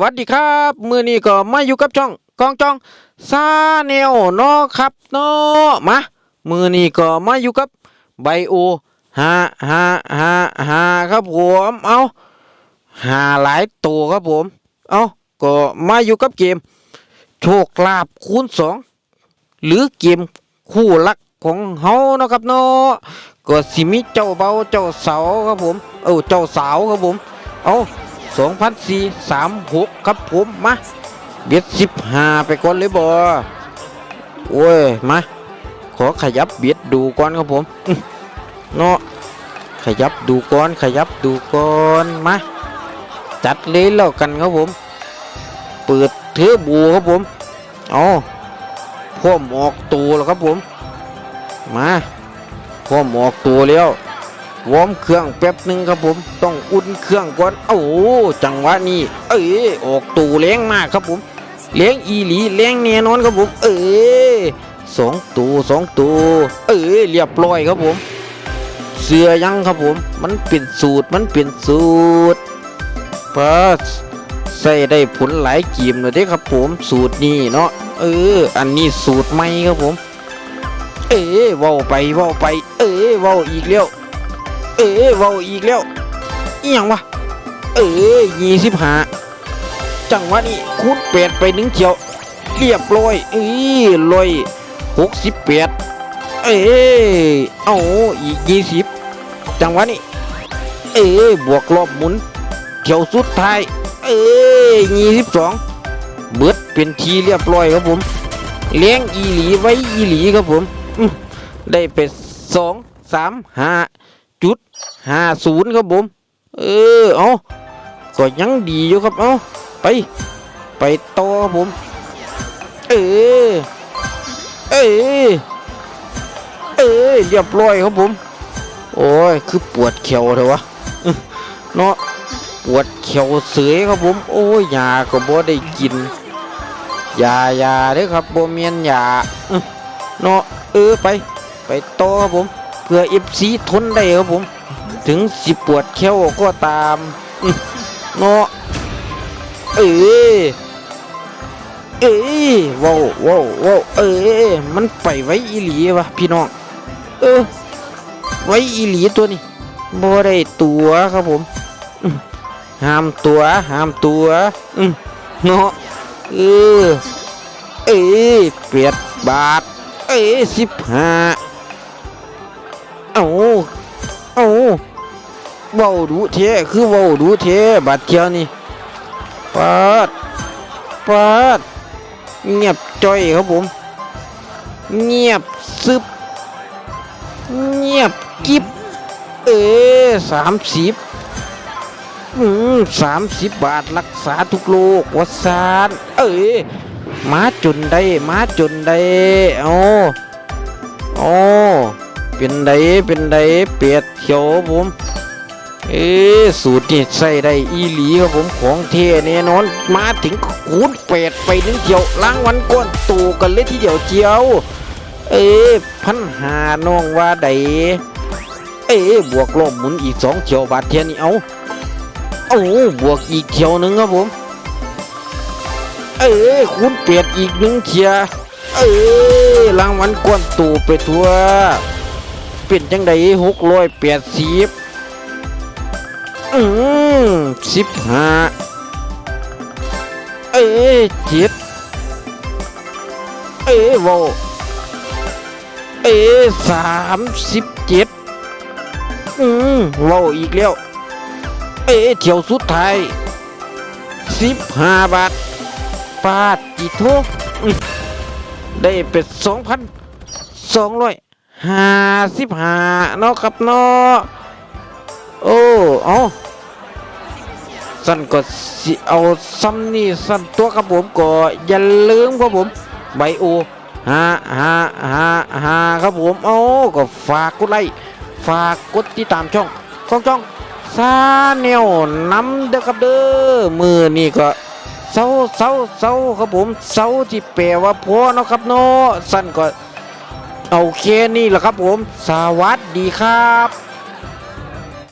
วัสดีครับมือนี้ก็มาอยู่กับช่องกองจองซาแนวเนาะครับเนาะมามือนี้ก็มาอยู่กับไบโอหาหาหาหาครับผมเอาหาหลายตัวครับผมเอาก็มาอยู่กับเกม โชคลาภคูณสองหรือเกมคู่รักของเฮาเนาะครับเนาะก็สิมีเจ้าเบาเจ้าสาวครับผม เอ้าเจ้าสาวครับผมเอา 2436 ครับผมมาเบียด15 ไปก่อนเลยบ่โอ้ย มา ขอขยับเบียดดูก่อนครับผมเนาะขยับดูก่อน ขยับดูก่อนมาจัดเลยแล้วกันครับผม เปิดเทือบูครับผมเอาพร้อมออกตัวแล้วครับผม มาพร้อมออกตัวแล้ว วอมเครื่องแป๊บหนึ่งครับผม ต้องอุ่นเครื่องก่อนโอ้โหจังหวะนี้ เอ้ยออกตูแรงมากครับผมแรงอีหลีแรงแน่นอนครับผม เอ้ยสองตูสองตูเอ้ยเรียบร้อยครับผม เสือยังครับผม มันเป็นสูตรมันเป็นสูตรพอใส่ได้ผลหลายกีมเลยเด้ครับผม สูตรนี้เนาะเออ อันนี้สูตรใหม่ครับผม เอ้ยว้าไปว้าไป เอ้ยว้าอีกแล้ว เอ้ยเว้าอีกแล้วอีหยังวะ เอ้ยี่สิบห้าจังหวะนี้คูณแปดไปหนึ่งเที่ยว เรียบร้อยเอ้ยร้อยหกสิบแปดเอ้เอาอีกยี่สิบจังหวะนี้เอ้บวกรอบหมุนเที่ยวสุดท้าย เอ้ยี่สิบสองเบิดเป็นทีเรียบร้อยครับผม เลี้ยงอีหลีไว้อีหลีครับผม ได้ไปสองสามห้า ห้าศูนย์ครับผม เออ เอาก็ยังดีอยู่ครับ เอาไป ไปต่อครับผม เออ เออ เออเรียบร้อยครับผม โอ้ย คือปวดเขียวเลยวะ เนาะปวดเขียวเสยครับผม โอ้ยยาก็บ่ได้กินยายาเด้อครับบ่เมียนยาเนาะเออไป ไปต่อครับผม เพื่อเอฟซีทนได้ครับผม ถึงสิปวดแข้วก็ตามอื้อเนาะเอ้ยเอ้ยว้าวว้าวว้าวเอ้ยมันไปไว้อีหลีวะพี่น้องเออไว้อีหลีตัวนี้บ่ได้ตัวครับผมห้ามตัวห้ามตัวอื้อเนาะเออเอ้ยเปียดบาทเอ้ยสิบห้าเอาเอา เว้าดูเทคือเว้าดูเทบัดเทียวนี่ปาดปาดเงียบจ้อยครับผม เงียบซึบ เงียบกิบเออสามสิบอืมสามสิบบาทรักษาทุกโรควัสานเอ้ยมาจนได้มาจนได้เอาโอ้เป็นไดเป็นไดเปียดเขียวผม เอ๊สูตรนี่ใส่ได้อีหลีครับผมของเทแน่นอน มาถึงคูณแปดไปหนึ่งเที่ยวล้างวันก้อนตูกันเลยทีเดียวเจียว เอ๊พันหาน้องว่าใดเอ๊บวกลบหมุนอีกสองเที่ยวบาทเทียนี่เอาเอาบวกอีกเที่ยวหนึ่งครับผม เอ๊คูณแปดอีกหนึ่งเทียเอ้ยรางวัลกวนตูไปทั่วเป็นจังใดหกร้อยแปดสิบ อืมสิบห้าเอ้ยเจ็ดเอ้ยโวเอ้ยสามสิบเจ็ดอืมโวาอีกแล้ว เอ้ยเที่ยวสุดท้ายสิบห้าบาทปาดจีทอืมได้เป็นสองพันสองร้อยห้าสิบห้าเนาะครับเนาะโอ้ เอา สั่นก็เอาซ้ำนี่สั่นตัวครับผมก็อย่าลืมครับผมไบโอฮาฮาฮาฮาครับผมเอาก็ฝากกดไลค์ฝากกดติดตามช่องช่องช่องซาแนวนำเด้อครับเด้อมือนี่ก็เศร้าเศร้าเศร้าครับผมเศร้าที่แปลว่าพอเนาะครับเนาะสั้นก็เอาแค่นี้แหละครับผม สวัสดีครับ